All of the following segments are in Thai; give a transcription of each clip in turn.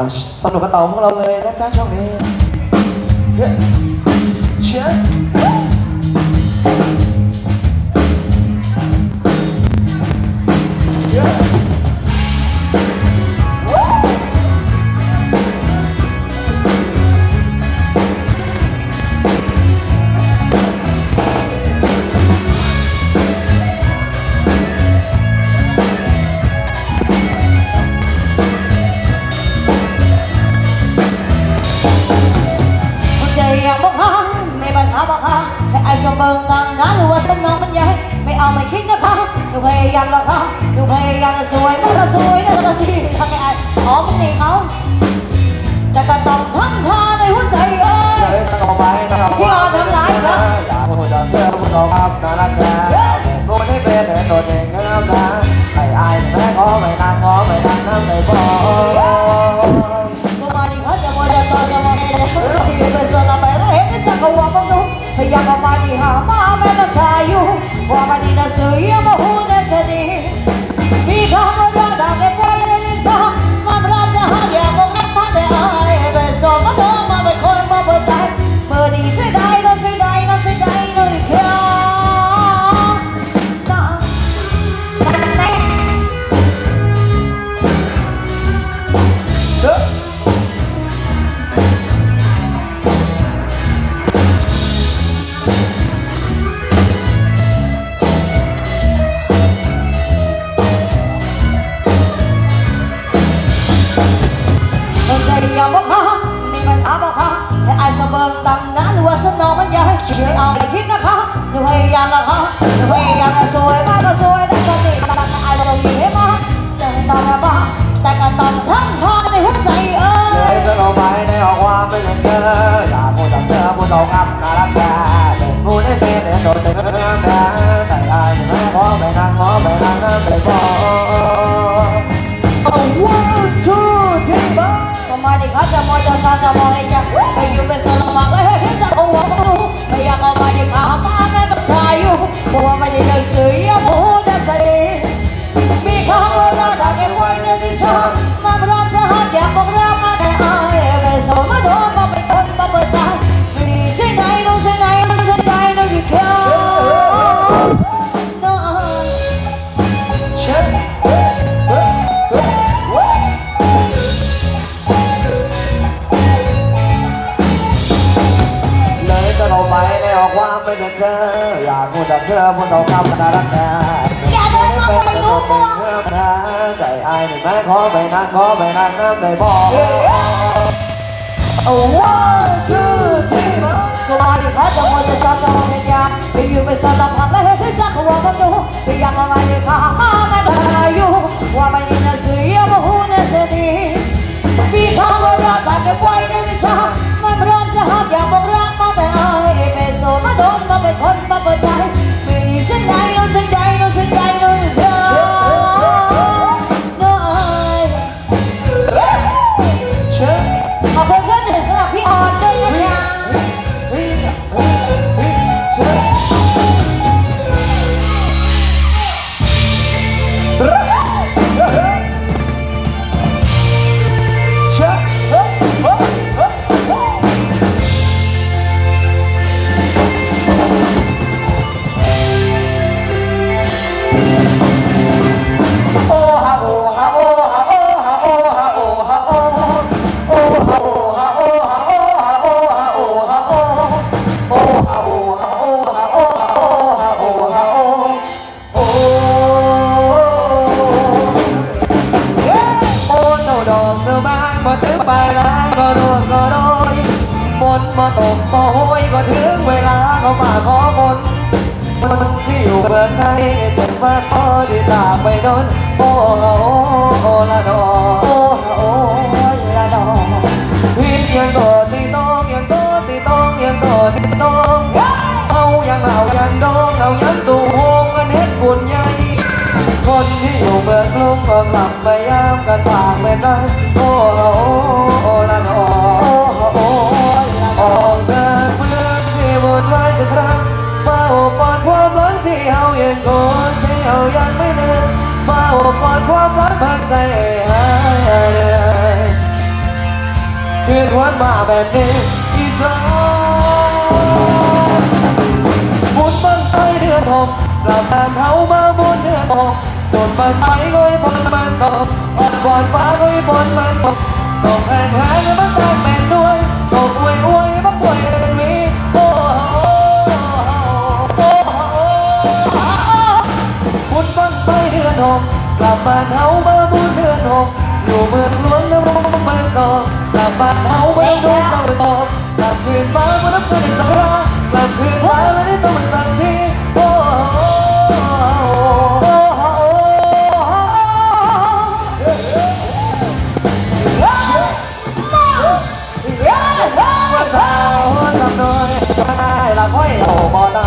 มาสนุกกันต่อพวกเราเลยนะจ๊ะช่วงนี้เฮ้ยเชื่อ บิงต่างนั้นหรือว่าสมองมันใหญ่ไม่เอาไม่คิดนะคะหนูพยายามแล้วค่ะหนูพยายามจะสวยมันก็สวยนะตอนนี้ทำไงไอ้หอมันนี่เขาแต่ก็ต้องทำท่าในหัวใจเอ้เฮ้ยยต้งเอาไปต้งเอาไปพี่ออนทำร้ายครับอย่าพูดเสื้อพูดเอาครับน่ารักแท้กูนี่เป็นแต่ตัวเองก็น้ำนะใครอายแม่ก็ไม่นางก็ไม่นางน้ำไม่พอก็มาดิเขาจะมองจะสอนจะมองไม่ได้เราอยู่เป็นส่วนเราไปแล้วเห็จะเขาว่าบ้างนู้พยายามมาดิหามาแม่ต้องชายอยู่ว่ามาดินะสวยมาหูนะสากพูดจะเสื้อพูดเอาครับน่ารักแท้อย่าเดินมาไปรู้พวกเพื่ใจไอายนี่แม่ขอไปนั่งขอไปนั่งน้ำได้บอกโอ้ว้าวชื่อที่มาก็มาดิเขาจะมองจะซาจะมองให้ยาไปอยู่ไปสอนลำพังและให้ที่จะเขว่ากันดูไปอยากอะไรดิข้ามาไม่ได้อยู่ว่าไม่ได้นะสุยมาหูนะเสดีมีคำว่ารักแต่เก็บไว้ในลิ้นชาไม่พร้อมจะหักอย่ากบอกรักมาแต่อายเป็นโสดมาโดนมาเป็นคนมาเปิดใจ ส้นใดน้องเส้นใดน้องเส้นใด โหยก็ถึงเวลาเขามาขอฝนมันที่อยู่เบื้องในเจ็บมากพอที่จากไปโดนโอ้โอ้ละดอโอ้โอ้ละดอพิษยังโดดตีต้องยังโดดตีต้องยังโดดตีต้องเอายังเอายังโดนเอายังตูโฮงกันเฮ็ดบุญใหญ่คนที่อยู่เบื้องลงก็กลับไปยามกันปากเป็นได้โอ้โอ้โอ้ละดอ นวายสักครั้งเฝ้าปอดความรักที่เฮายังโกนที่เฮายังไม่เดินเฝ้าปอดความรักภายใจหายเคืนวันมาแบบนี้อีสานบุญบังไฟเดือนหกกลับตามเขามาบุญเดือนหกจนบังไฟก็ให้นมันตกอ่อนวอนฟ้าก็ให้นมันตกตกแห้งแห้งมันแตกเป็ นหกกลับบ้านเฮามาบุญเดือนหกอยู่เมืองหลวงแล้วร้องไม่สอบกลับบ้านเฮาไม่ต้องต้องตอบกลับคืนมาเมื่อนับคืนสักรากลับคืนมาแล้วได้ต้องมาสั่งทีโอ้โหโอ้โหว่าสาวสำน้อยได้ละค่อยเราบ่เด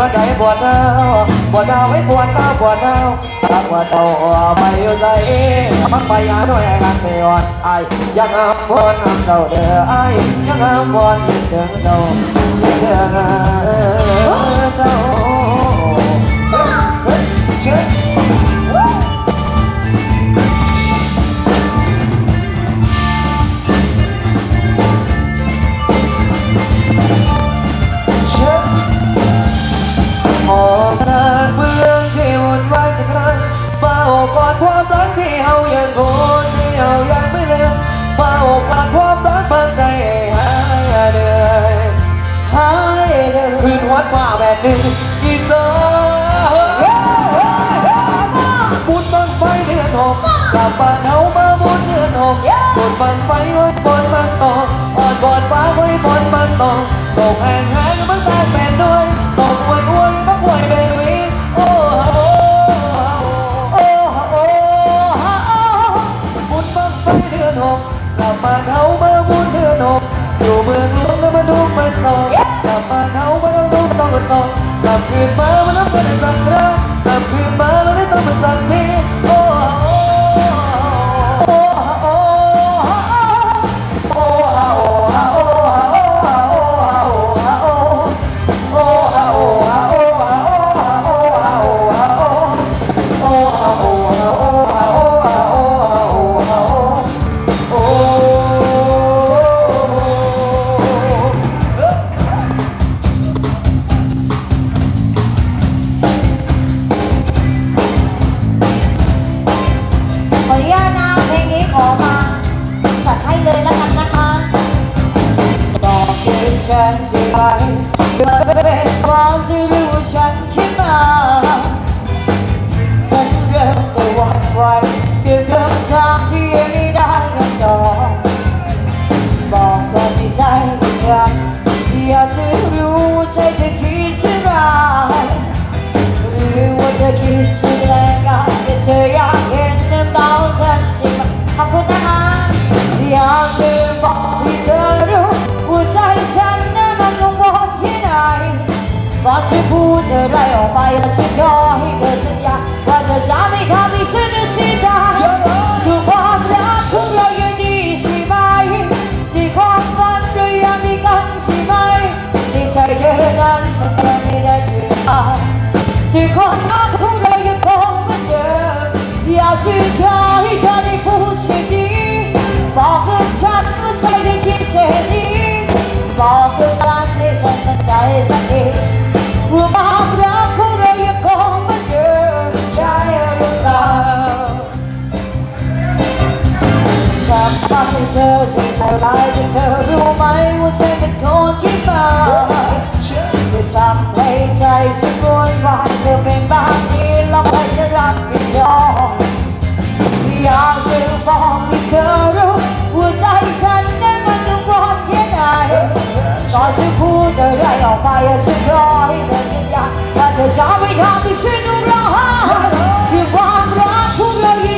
หัวใจปวดร้าวปวดร้าไว้ปวดร้าวปวดร้าวรักว่าเจ้าไปอยู่ใจมักไปยาด้วยกันไม่อ่อนไอยังอ้ำวนอ้ำเจ้าเด้อไอยังอ้ำวนคิดถึงเจ้าคิดถึงเจ้า พูดอะไรออกไปฉันขอให้เธอสัญญาว่าเธอจะไม่ทำให้ฉันเสียใจคือความรักของเรายังดีใช่ไหมในความฝันเรายังมีกันใช่ไหมในใจเธอนั้นมันยังไม่ได้เปลี่ยนไปที่ความรักของเรายังคงเหมือนเดิมอยากจะขอให้เธอได้พูดเช่นนี้บอกกับฉันว่าใจได้คิดเช่นนี้บอกกับฉันให้ฉันมั่นใจสักที ความรักของเรายังคงเหมือนเดิมใช่หรือเปล่าทำให้เธอใจใจร้ายแต่เธอรู้ไหมว่าฉันเป็นคนคิดมาจะทำให้ใจฉันวุ่นวายเธอเป็นบางทีแล้วใครจะรับผิดชอบอยากจะบอกให้เธอรู้ว่าใจฉันนั้นมันกังวลแค่ไหน ก่อนจะพูดอะไรออกไปฉันรอให้เธอสัญญาว่าเธอจะไม่ทำให้ฉันต้องร้องไห้คือความรักของเรายัง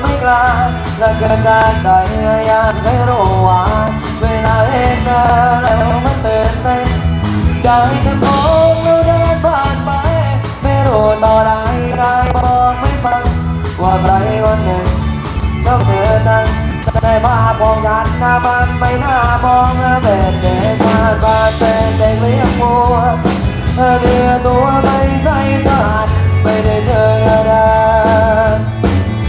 ไม่กล้าแล้วก็จะใจอยากให้รู้ว่าเวลาเห็นหน้าแล้วมันตื่นเต้นได้แค่มองแล้วเดินผ่านไป ไม่รู้ต่อใดได้บอกไม่ฟังว่าใครคนหนึ่งชอบเธอจังได้ภาพของกันหน้ามันไม่น่ามองเป็นเด็กมานบ้านเป็นเด็กเลี้ยงวัวเดือตัวไม่ใสสะอาดไม่ได้เจอกัน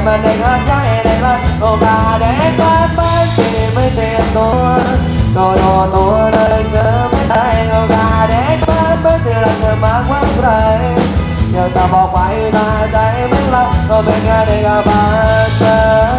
ทุกข์ใจมันได้งานใหญ่ได้ละโอกาแดงกบ้านบ้านที่ไม่เจ็บตัวก็รอตัวเลยเธอไม่ได้โอกาแด็กบ้านบ้านที่รักเธอมากกว่าใครเดี๋ยวจะบอกไปแต่ใจไม่รับก็เป็นงานในกระบาดเธอ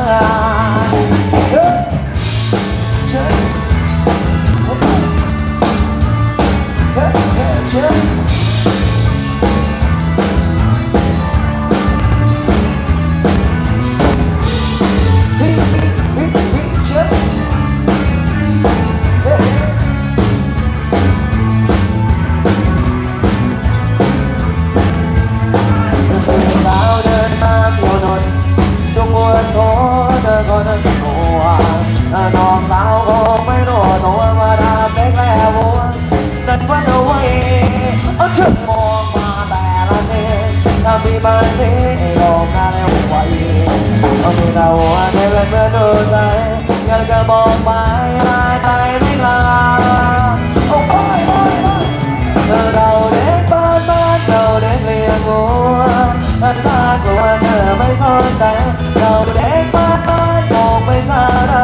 มาสิออกงานเพื่อนดูใจอยากจะบอกไปลาใจไม่ล้าโอ้ยโอ้ยโอ้ยเราเด็กบ้านบ้านเราเด็กเลี้ยงวัวซาษาเกลัวเธอไม่สนใจเราเด็กบ้านบ้านคงไม่สอะไร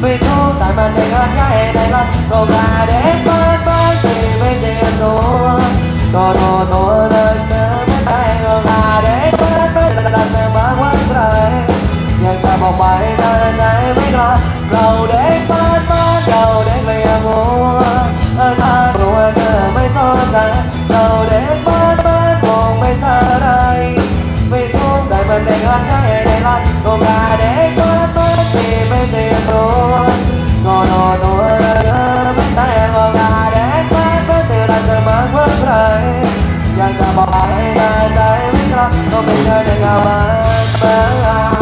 ไม่ทุกข์ใจมันได้ง่ายได้ละก็กาเด็กบ้านบ้านที่ไม่เจ็บตัวก็โดน บอกไปแต่ใจไม่กล้าเราเด็กบ้านบ้านเราเด็กเลี้ยงวัวซากลัวเธอไม่สนใจเราเด็กบ้านบ้านคงไม่สอะไรไม่ทุกข์ใจมันได้งานง่ายได้ละก็กาเด็กบ้านบ้านที่ไม่เจ็บตัวก็โดนตัวเลยเธอไม่ใช่ก็กาเด็กบ้านบ้านที่รักเธอมากกว่าใครอยากจะบอกไปแต่ใจไม่กล้าก็ไม่ได้ในกาบ้านบ้าน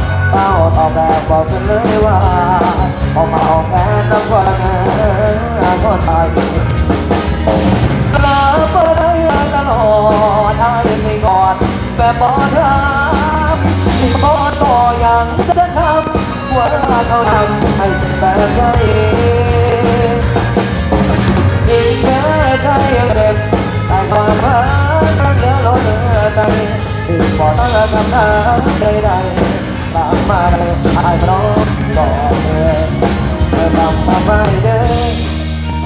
เร็วกว่าสร้าอตาเมื่อบแบอกว่าโดนเขาทำร้ายมาเจ้าทำบบแบบบอกกันเลยว่าออกมาออกแค่น้ำกว่าเงินคนตายลับมาได้ตลอดทายสิก่อนแบบบอทำที่บอต่ออยังจะทำว่าเขาทำให้แบบไหนอีกแม้ใจยังเด็กแต่ความรักกันเหลือล้นเหลือใจสิ่งบ่ต้องทำน้ใด ตามมาเลยไอ้ร้อมก่อนเลยเธอทำทำไม่ได้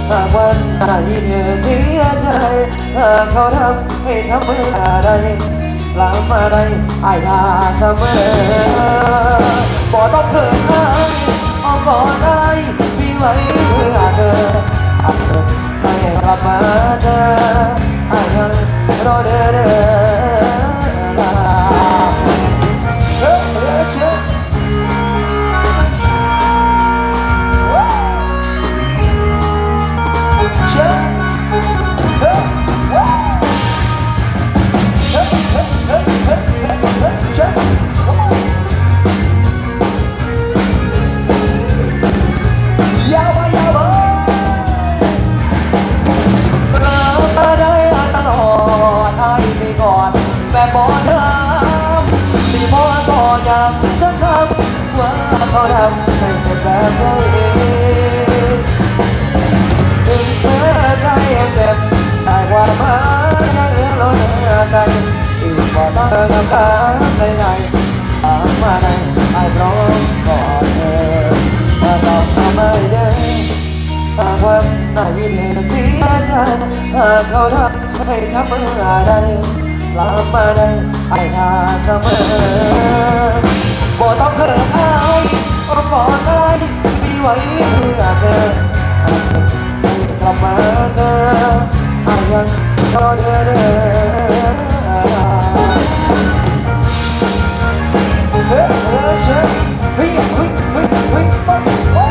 หากวันไหนเธอเสียใจหากเขาทำให้ทำเมื่อใดลามมาได้ไอ้ทาเสมอบ่ต้องเขินอายเอาก่อนได้มีไว้เพื่อเธออับเดินไม่กลับมาเจออายังรอเด้อ วันไหนเธอเสียใจหากเขาทำให้ทำเมื่อใดกลับมาได้ไอ้ทาเสมอบ่ต้องเขินอายก็ก่อนได้มีไว้เพื่อเจอกลับมาเจอไอ้ยังรอเธอเด้อเฮ้ยเฮ้ยเชื่อเฮ้